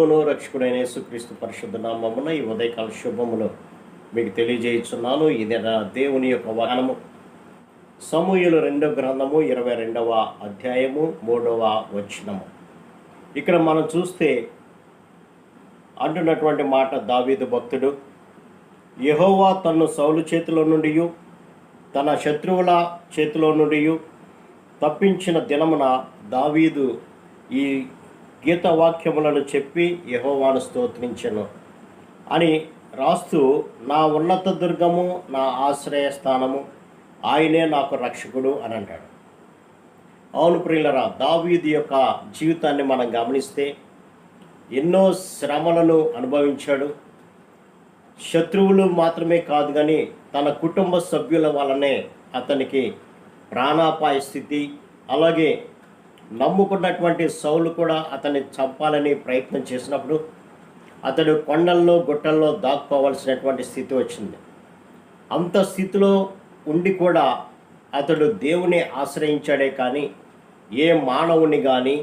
ప్రభువును రక్షకుడైన యేసుక్రీస్తు పరిశుద్ధ నామమున ఈ ఉదయకాల శుభమును మీకు తెలియజేయుచున్నాను. ఇది నా దేవుని యొక్క వాహనము సమూహలు రెండో గ్రంథము ఇరవై రెండవ అధ్యాయము మూడవ వచనము. ఇక్కడ మనం చూస్తే అంటున్నటువంటి మాట దావీదు భక్తుడు యహోవా తన్ను సౌలు చేతిలో నుండి తన శత్రువుల చేతిలో నుండి తప్పించిన దినమున దావీదు ఈ గీత వాక్యములను చెప్పి యహోవాను స్తోత్రించెను. అని రాస్తూ నా ఉన్నత దుర్గము నా ఆశ్రయ స్థానము ఆయనే నాకు రక్షకుడు అని అంటాడు. అవును ప్రియులరా దావీది యొక్క జీవితాన్ని మనం గమనిస్తే ఎన్నో శ్రమలను అనుభవించాడు. శత్రువులు మాత్రమే కాదు కానీ తన కుటుంబ సభ్యుల వలనే అతనికి ప్రాణాపాయ స్థితి అలాగే నమ్ముకున్నటువంటి సౌలు కూడా అతన్ని చంపాలని ప్రయత్నం చేసినప్పుడు అతడు కొండల్లో గుట్టల్లో దాక్కోవాల్సినటువంటి స్థితి వచ్చింది. అంత స్థితిలో ఉండి కూడా అతడు దేవుని ఆశ్రయించాడే కానీ ఏ మానవుని కానీ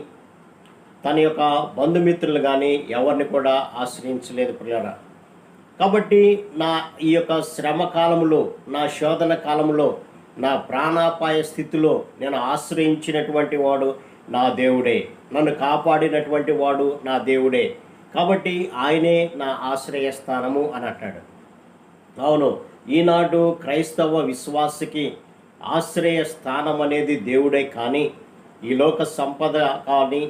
తన యొక్క బంధుమిత్రులు కానీ ఎవరిని కూడా ఆశ్రయించలేదు పిల్లరా. కాబట్టి నా ఈ యొక్క శ్రమ కాలంలో నా శోధన కాలంలో నా ప్రాణాపాయ స్థితిలో నేను ఆశ్రయించినటువంటి వాడు నా దేవుడే. నన్ను కాపాడినటువంటి వాడు నా దేవుడే. కాబట్టి ఆయనే నా ఆశ్రయస్థానము అని అంటాడు. అవును ఈనాడు క్రైస్తవ విశ్వాసకి ఆశ్రయ స్థానం అనేది దేవుడే కానీ ఈ లోక సంపద కానీ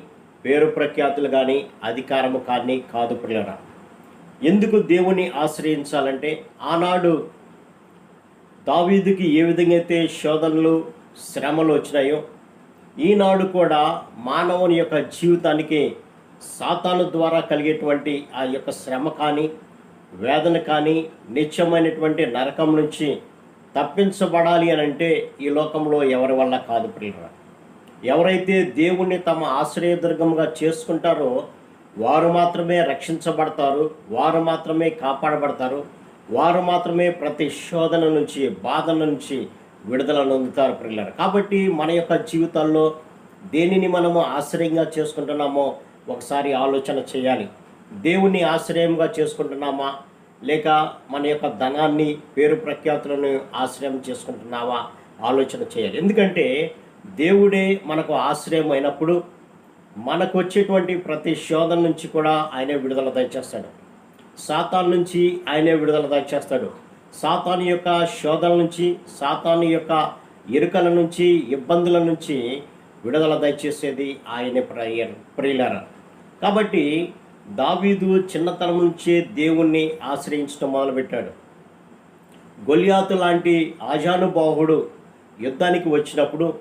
పేరు ప్రఖ్యాతులు కానీ అధికారము కానీ కాదు పిల్లరా ఎందుకు దేవుని ఆశ్రయించాలంటే ఆనాడు దావీదుకి ఏ విధంగా అయితే శోధనలు శ్రమలు వచ్చినాయో ఈనాడు కూడా మానవుని యొక్క జీవితానికి సాతాను ద్వారా కలిగేటువంటి ఆ యొక్క శ్రమ కానీ వేదన కానీ నిత్యమైనటువంటి నరకం నుంచి తప్పించబడాలి అని అంటే ఈ లోకంలో ఎవరి వల్ల కాదు ప్రియులరా. ఎవరైతే దేవుణ్ణి తమ ఆశ్రయదుర్గంగా చేసుకుంటారో వారు మాత్రమే రక్షించబడతారు వారు మాత్రమే కాపాడబడతారు వారు మాత్రమే ప్రతి శోధన నుంచి బాధల నుంచి విడుదల అందుతారు పిల్లలు కాబట్టి మన యొక్క జీవితాల్లో దేనిని మనము ఆశ్రయంగా చేసుకుంటున్నామో ఒకసారి ఆలోచన చేయాలి. దేవుణ్ణి ఆశ్రయంగా చేసుకుంటున్నామా? లేక మన యొక్క ధనాన్ని పేరు ప్రఖ్యాతులను ఆశ్రయం చేసుకుంటున్నావా? ఆలోచన చేయాలి. ఎందుకంటే దేవుడే మనకు ఆశ్రయం అయినప్పుడు మనకు వచ్చేటువంటి ప్రతి శోధన నుంచి కూడా ఆయనే విడుదల దయచేస్తాడు. సాతాన్ నుంచి ఆయనే విడుదల దయచేస్తాడు. సాతాను యొక్క శోధన నుంచి సాతాను యొక్క ఇరుకల నుంచి ఇబ్బందుల నుంచి విడుదల దయచేసేది ఆయన ప్రేయర్ ప్రియులర. కాబట్టి దావీదు చిన్నతనం నుంచే దేవుణ్ణి ఆశ్రయించడం మొదలుపెట్టాడు. గొలియాతు లాంటి ఆజానుబాహుడు యుద్ధానికి వచ్చినప్పుడు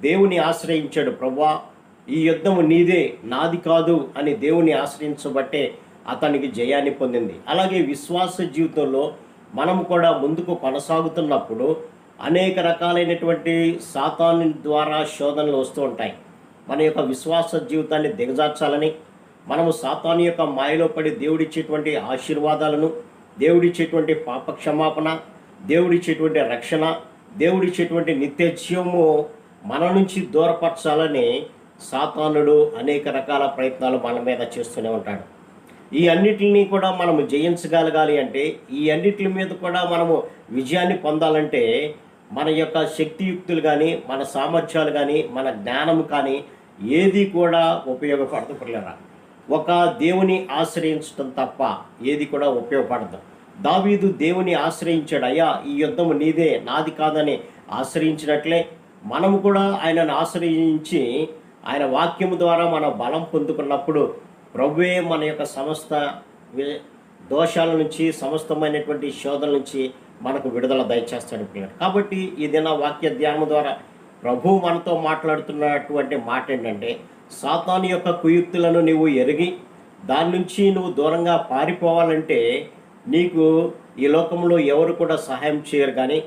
దేవుని ఆశ్రయించాడు. ప్రభా ఈ యుద్ధము నీదే నాది కాదు అని దేవుని ఆశ్రయించబట్టే అతనికి జయాన్ని పొందింది. అలాగే విశ్వాస జీవితంలో మనం కూడా ముందుకు కొనసాగుతున్నప్పుడు అనేక రకాలైనటువంటి సాతాను ద్వారా శోధనలు వస్తూ ఉంటాయి. మన యొక్క విశ్వాస జీవితాన్ని దిగజార్చాలని మనము సాతాను యొక్క మాయలో పడి దేవుడిచ్చేటువంటి ఆశీర్వాదాలను దేవుడిచ్చేటువంటి పాప క్షమాపణ దేవుడిచ్చేటువంటి రక్షణ దేవుడిచ్చేటువంటి నిత్య జీవము మన నుంచి దూరపరచాలని సాతానుడు అనేక రకాల ప్రయత్నాలు మన మీద చేస్తూనే ఉంటాడు. ఈ అన్నిటిని కూడా మనము జయించగలగాలి అంటే ఈ అన్నిటి మీద కూడా మనము విజయాన్ని పొందాలంటే మన యొక్క శక్తియుక్తులు కానీ మన సామర్థ్యాలు కానీ మన జ్ఞానం కానీ ఏది కూడా ఉపయోగపడదు పిల్లరా. ఒక దేవుని ఆశ్రయించడం తప్ప ఏది కూడా ఉపయోగపడదు. దావీదు దేవుని ఆశ్రయించాడు అయ్యా ఈ యుద్ధము నీదే నాది కాదని ఆశ్రయించినట్లే. మనము కూడా ఆయనను ఆశ్రయించి ఆయన వాక్యము ద్వారా మన బలం పొందుకున్నప్పుడు ప్రభువే మన యొక్క సమస్త దోషాల నుంచి సమస్తమైనటువంటి శోధన నుంచి మనకు విడుదల దయచేస్తాడు పిల్లలు కాబట్టి ఈ దిన వాక్య ధ్యానం ద్వారా ప్రభు మనతో మాట్లాడుతున్నటువంటి మాట ఏంటంటే సాతాను యొక్క కుయుక్తులను నీవు ఎరిగి దాని నుంచి నువ్వు దూరంగా పారిపోవాలంటే నీకు ఈ లోకంలో ఎవరు కూడా సహాయం చేయరు కానీ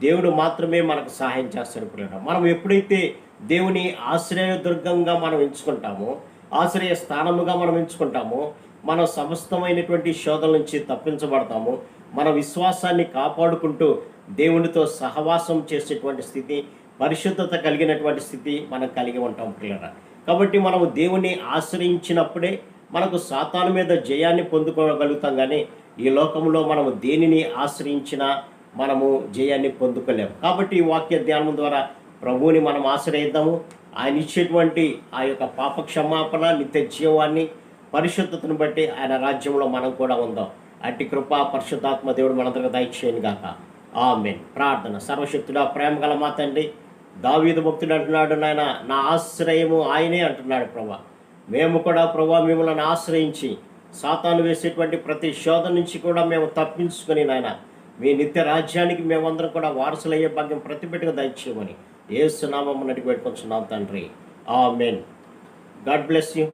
దేవుడు మాత్రమే మనకు సహాయం చేస్తాడు పిల్లలు మనం ఎప్పుడైతే దేవుని ఆశ్రయదుర్గంగా మనం ఎంచుకుంటామో ఆశ్రయ స్థానముగా మనం ఎంచుకుంటామో. మన సమస్తమైనటువంటి శోధల నుంచి తప్పించబడతాము. మన విశ్వాసాన్ని కాపాడుకుంటూ దేవునితో సహవాసం చేసేటువంటి స్థితి పరిశుద్ధత కలిగినటువంటి స్థితి మనం కలిగి ఉంటాం పిల్లరా. కాబట్టి మనము దేవుని ఆశ్రయించినప్పుడే మనకు సాతాను మీద జయాన్ని పొందుకోగలుగుతాం కానీ ఈ లోకంలో మనము దేనిని ఆశ్రయించినా మనము జయాన్ని పొందుకోలేము. కాబట్టి ఈ వాక్య ధ్యానం ద్వారా ప్రభువుని మనం ఆశ్రయిద్దాము. ఆయన ఇచ్చేటువంటి ఆ యొక్క పాప క్షమాపణ నిత్య జీవాన్ని పరిశుద్ధతను బట్టి ఆయన రాజ్యంలో మనం కూడా ఉందాం. అట్టి కృప పరిశుద్ధాత్మ దేవుడు మనందరికి దయచేయను గాక. ఆమెన్. ప్రార్థన. సర్వశక్తుడా ప్రేమ గల మా తండ్రి దావీదు భక్తుడు అంటున్నాడు నాయన నా ఆశ్రయము ఆయనే అంటున్నాడు ప్రభా. మేము కూడా ప్రభా మిమ్మల్ని ఆశ్రయించి సాతాను వేసేటువంటి ప్రతి శోధన నుంచి కూడా మేము తప్పించుకొని నాయన మీ నిత్య రాజ్యానికి మేమందరం కూడా వారసులయ్యే భాగ్యం ప్రతిపెట్టుగా దయచేయమని ఏ సునామం నడికి పెట్టుకొచ్చున్నాం తండ్రి. మెయిన్ గాడ్ బ్లెస్ యూ.